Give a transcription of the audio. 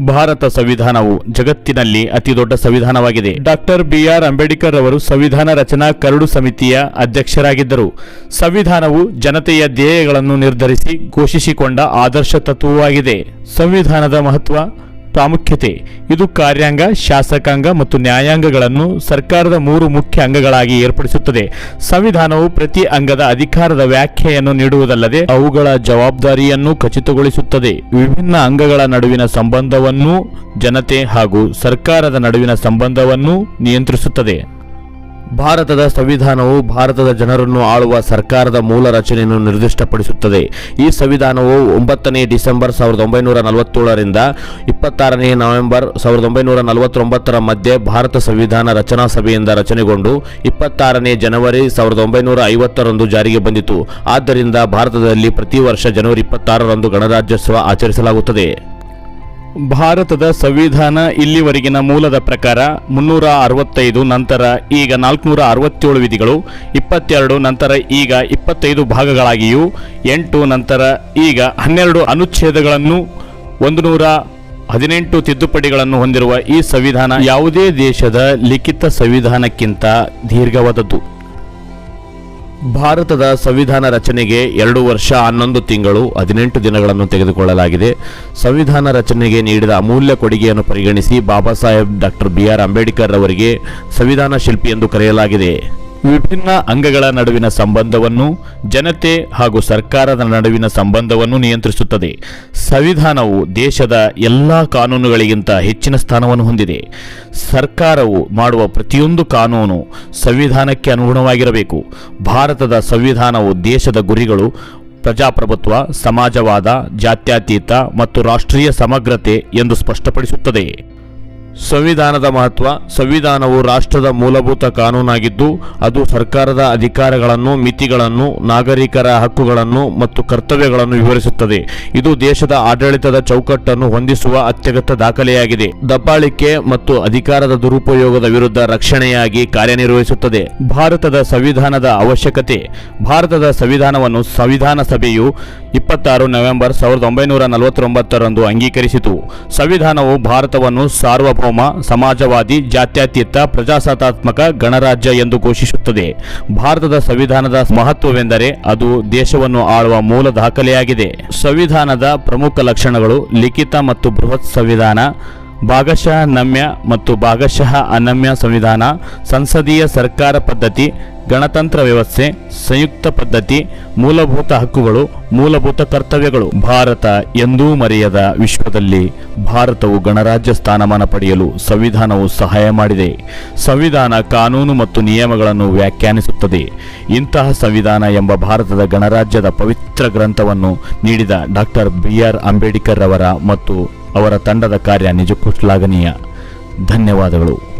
ಭಾರತ ಸಂವಿಧಾನವು ಜಗತ್ತಿನಲ್ಲಿ ಅತಿ ದೊಡ್ಡ ಸಂವಿಧಾನವಾಗಿದೆ. ಡಾಕ್ಟರ್ ಬಿಆರ್ ಅಂಬೇಡ್ಕರ್ ಅವರು ಸಂವಿಧಾನ ರಚನಾ ಕರಡು ಸಮಿತಿಯ ಅಧ್ಯಕ್ಷರಾಗಿದ್ದರು. ಸಂವಿಧಾನವು ಜನತೆಯ ಧ್ಯೇಯಗಳನ್ನು ನಿರ್ಧರಿಸಿ ಘೋಷಿಸಿಕೊಂಡ ಆದರ್ಶ ತತ್ವವಾಗಿದೆ. ಸಂವಿಧಾನದ ಮಹತ್ವ ಪ್ರಾಮುಖ್ಯತೆ. ಇದು ಕಾರ್ಯಾಂಗ, ಶಾಸಕಾಂಗ ಮತ್ತು ನ್ಯಾಯಾಂಗಗಳನ್ನು ಸರ್ಕಾರದ ಮೂರು ಮುಖ್ಯ ಅಂಗಗಳಾಗಿ ಏರ್ಪಡಿಸುತ್ತದೆ. ಸಂವಿಧಾನವು ಪ್ರತಿ ಅಂಗದ ಅಧಿಕಾರದ ವ್ಯಾಖ್ಯೆಯನ್ನು ನೀಡುವುದಲ್ಲದೆ ಅವುಗಳ ಜವಾಬ್ದಾರಿಯನ್ನು ಖಚಿತಗೊಳಿಸುತ್ತದೆ. ವಿಭಿನ್ನ ಅಂಗಗಳ ನಡುವಿನ ಸಂಬಂಧವನ್ನೂ ಜನತೆ ಹಾಗೂ ಸರ್ಕಾರದ ನಡುವಿನ ಸಂಬಂಧವನ್ನೂ ನಿಯಂತ್ರಿಸುತ್ತದೆ. ಭಾರತದ ಸಂವಿಧಾನವು ಭಾರತದ ಜನರನ್ನು ಆಳುವ ಸರ್ಕಾರದ ಮೂಲ ರಚನೆಯನ್ನು ನಿರ್ದಿಷ್ಟಪಡಿಸುತ್ತದೆ. ಈ ಸಂವಿಧಾನವು ಒಂಬತ್ತನೇ ಡಿಸೆಂಬರ್ ಸಾವಿರದ ಒಂಬೈನೂರ ನಲವತ್ತೇಳರಿಂದ ಇಪ್ಪತ್ತಾರನೇ ನವೆಂಬರ್ ಸಾವಿರದ ಒಂಬೈನೂರ ನಲವತ್ತೊಂಬತ್ತರ ಮಧ್ಯೆ ಭಾರತ ಸಂವಿಧಾನ ರಚನಾ ಸಭೆಯಿಂದ ರಚನೆಗೊಂಡು ಇಪ್ಪತ್ತಾರನೇ ಜನವರಿ ಸಾವಿರದ ಒಂಬೈನೂರ ಐವತ್ತರಂದು ಜಾರಿಗೆ ಬಂದಿತು. ಆದ್ದರಿಂದ ಭಾರತದಲ್ಲಿ ಪ್ರತಿ ವರ್ಷ ಜನವರಿ ಇಪ್ಪತ್ತಾರರಂದು ಗಣರಾಜ್ಯೋತ್ಸವ ಆಚರಿಸಲಾಗುತ್ತದೆ. ಭಾರತದ ಸಂವಿಧಾನ ಇಲ್ಲಿವರೆಗಿನ ಮೂಲದ ಪ್ರಕಾರ ಮುನ್ನೂರ ಅರವತ್ತೈದು, ನಂತರ ಈಗ ನಾಲ್ಕುನೂರ ಅರವತ್ತೇಳು ವಿಧಿಗಳು, ಇಪ್ಪತ್ತೆರಡು, ನಂತರ ಈಗ ಇಪ್ಪತ್ತೈದು ಭಾಗಗಳಾಗಿಯೂ, ಎಂಟು, ನಂತರ ಈಗ ಹನ್ನೆರಡು ಅನುಚ್ಛೇದಗಳನ್ನು ಒಂದು ನೂರ ಹದಿನೆಂಟು ತಿದ್ದುಪಡಿಗಳನ್ನು ಹೊಂದಿರುವ ಈ ಸಂವಿಧಾನ ಯಾವುದೇ ದೇಶದ ಲಿಖಿತ ಸಂವಿಧಾನಕ್ಕಿಂತ ದೀರ್ಘವಾದದ್ದು. ಭಾರತದ ಸಂವಿಧಾನ ರಚನೆಗೆ ಎರಡು ವರ್ಷ ಹನ್ನೊಂದು ತಿಂಗಳು ಹದಿನೆಂಟು ದಿನಗಳನ್ನು ತೆಗೆದುಕೊಳ್ಳಲಾಗಿದೆ. ಸಂವಿಧಾನ ರಚನೆಗೆ ನೀಡಿದ ಅಮೂಲ್ಯ ಕೊಡುಗೆಯನ್ನು ಪರಿಗಣಿಸಿ Baba Saheb doctor B R Ambedkar ಅವರಿಗೆ ಸಂವಿಧಾನ ಶಿಲ್ಪಿ ಎಂದು ಕರೆಯಲಾಗಿದೆ. ವಿಭಿನ್ನ ಅಂಗಗಳ ನಡುವಿನ ಸಂಬಂಧವನ್ನು ಜನತೆ ಹಾಗೂ ಸರ್ಕಾರದ ನಡುವಿನ ಸಂಬಂಧವನ್ನು ನಿಯಂತ್ರಿಸುತ್ತದೆ. ಸಂವಿಧಾನವು ದೇಶದ ಎಲ್ಲ ಕಾನೂನುಗಳಿಗಿಂತ ಹೆಚ್ಚಿನ ಸ್ಥಾನವನ್ನು ಹೊಂದಿದೆ. ಸರ್ಕಾರವು ಮಾಡುವ ಪ್ರತಿಯೊಂದು ಕಾನೂನು ಸಂವಿಧಾನಕ್ಕೆ ಅನುಗುಣವಾಗಿರಬೇಕು. ಭಾರತದ ಸಂವಿಧಾನವು ದೇಶದ ಗುರಿಗಳು, ಪ್ರಜಾಪ್ರಭುತ್ವ, ಸಮಾಜವಾದ, ಜಾತ್ಯತೀತ ಮತ್ತು ರಾಷ್ಟ್ರೀಯ ಸಮಗ್ರತೆ ಎಂದು ಸ್ಪಷ್ಟಪಡಿಸುತ್ತದೆ. ಸಂವಿಧಾನದ ಮಹತ್ವ, ಸಂವಿಧಾನವು ರಾಷ್ಟ್ರದ ಮೂಲಭೂತ ಕಾನೂನಾಗಿದ್ದು, ಅದು ಸರ್ಕಾರದ ಅಧಿಕಾರಗಳನ್ನು, ಮಿತಿಗಳನ್ನು, ನಾಗರಿಕರ ಹಕ್ಕುಗಳನ್ನು ಮತ್ತು ಕರ್ತವ್ಯಗಳನ್ನು ವಿವರಿಸುತ್ತದೆ. ಇದು ದೇಶದ ಆಡಳಿತದ ಚೌಕಟ್ಟನ್ನು ಹೊಂದಿಸುವ ಅತ್ಯಗತ್ಯ ದಾಖಲೆಯಾಗಿದೆ. ದಬ್ಬಾಳಿಕೆ ಮತ್ತು ಅಧಿಕಾರದ ದುರುಪಯೋಗದ ವಿರುದ್ಧ ರಕ್ಷಣೆಯಾಗಿ ಕಾರ್ಯನಿರ್ವಹಿಸುತ್ತದೆ. ಭಾರತದ ಸಂವಿಧಾನದ ಅವಶ್ಯಕತೆ. ಭಾರತದ ಸಂವಿಧಾನವನ್ನು ಸಂವಿಧಾನ ಸಭೆಯು ಇಪ್ಪತ್ತಾರು ನವೆಂಬರ್ ಸಾವಿರದ ಒಂಬೈನೂರ ನಲವತ್ತೊಂಬತ್ತರಂದು ಅಂಗೀಕರಿಸಿತು. ಸಂವಿಧಾನವು ಭಾರತವನ್ನು ಸಾರ್ವಭೌಮ ಸಮಾಜವಾದಿ, ಜಾತ್ಯತೀತ, ಪ್ರಜಾಸತ್ತಾತ್ಮಕ ಗಣರಾಜ್ಯ ಎಂದು ಘೋಷಿಸುತ್ತದೆ. ಭಾರತದ ಸಂವಿಧಾನದ ಮಹತ್ವವೆಂದರೆ ಅದು ದೇಶವನ್ನು ಆಳುವ ಮೂಲ ದಾಖಲೆಯಾಗಿದೆ. ಸಂವಿಧಾನದ ಪ್ರಮುಖ ಲಕ್ಷಣಗಳು ಲಿಖಿತ ಮತ್ತು ಬೃಹತ್ ಸಂವಿಧಾನ ಭಾಗಶಃ ನಮ್ಯ ಮತ್ತು ಭಾಗಶಃ ಅನಮ್ಯ ಸಂವಿಧಾನ, ಸಂಸದೀಯ ಸರ್ಕಾರ ಪದ್ಧತಿ, ಗಣತಂತ್ರ ವ್ಯವಸ್ಥೆ, ಸಂಯುಕ್ತ ಪದ್ಧತಿ, ಮೂಲಭೂತ ಹಕ್ಕುಗಳು, ಮೂಲಭೂತ ಕರ್ತವ್ಯಗಳು. ಭಾರತ ಎಂದೂ ಮರೆಯದ ವಿಶ್ವದಲ್ಲಿ ಭಾರತವು ಗಣರಾಜ್ಯ ಸ್ಥಾನಮಾನ ಪಡೆಯಲು ಸಂವಿಧಾನವು ಸಹಾಯ ಮಾಡಿದೆ. ಸಂವಿಧಾನ ಕಾನೂನು ಮತ್ತು ನಿಯಮಗಳನ್ನು ವ್ಯಾಖ್ಯಾನಿಸುತ್ತದೆ. ಇಂತಹ ಸಂವಿಧಾನ ಎಂಬ ಭಾರತದ ಗಣರಾಜ್ಯದ ಪವಿತ್ರ ಗ್ರಂಥವನ್ನು ನೀಡಿದ ಡಾಕ್ಟರ್ ಬಿ ಆರ್ ಅಂಬೇಡ್ಕರ್ ಅವರ ಮತ್ತು ಅವರ ತಂಡದ ಕಾರ್ಯ ನಿಜಕ್ಕೂ ಶ್ಲಾಘನೀಯ. ಧನ್ಯವಾದಗಳು.